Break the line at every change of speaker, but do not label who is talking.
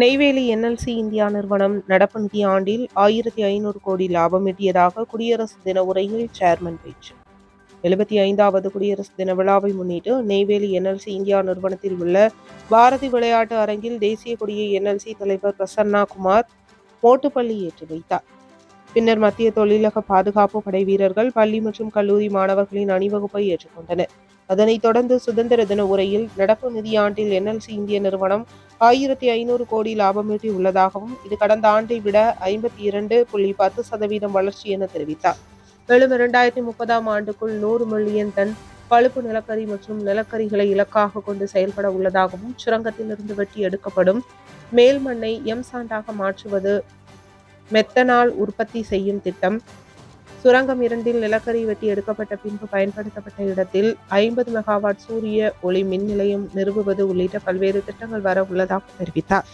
Neyveli NLC India நிறுவனம் நடப்பு நிதி ஆண்டில் ஆயிரத்தி ஐநூறு கோடி லாபம் ஈட்டியதாக குடியரசு தின உரையில் சேர்மன் பேச்சு. எழுபத்தி ஐந்தாவது குடியரசு தின விழாவை முன்னிட்டு நெய்வேலி என்எல்சி இந்தியா நிறுவனத்தில் உள்ள பாரதி விளையாட்டு அரங்கில் தேசிய கொடியை என்எல்சி தலைவர் பிரசன்னா குமார் மோட்டுப்பள்ளி ஏற்றி வைத்தார். பின்னர் மத்திய தொழிலக பாதுகாப்பு படை வீரர்கள் பள்ளி மற்றும் கல்லூரி மாணவர்களின் அணிவகுப்பை ஏற்றுக்கொண்டனர். அதனைத் தொடர்ந்து சுதந்திர தின உரையில் நடப்பு நிதியாண்டில் என்எல்சி இந்திய நிறுவனம் ஆயிரத்தி ஐநூறு கோடி லாபம் ஈட்டி உள்ளதாகவும் இது கடந்த ஆண்டை விட ஐம்பத்தி இரண்டு புள்ளி பத்து சதவீதம் வளர்ச்சி என தெரிவித்தார். மேலும் இரண்டாயிரத்தி முப்பதாம் ஆண்டுக்குள் நூறு மில்லியன் டன் பழுப்பு நிலக்கரி மற்றும் நிலக்கரிகளை இலக்காக கொண்டு செயல்பட உள்ளதாகவும் சுரங்கத்திலிருந்து வெட்டி எடுக்கப்படும் மேல் மண்ணை எம் சாண்டாக மாற்றுவது மெத்தனால் உற்பத்தி செய்யும் திட்டம் சுரங்கம் இரண்டில் நிலக்கரி வெட்டி எடுக்கப்பட்ட பின்பு பயன்படுத்தப்பட்ட இடத்தில் ஐம்பது மெகாவாட் சூரிய ஒளி மின் நிலையம் நிறுவுவது உள்ளிட்ட பல்வேறு திட்டங்கள் வர உள்ளதாக தெரிவித்தார்.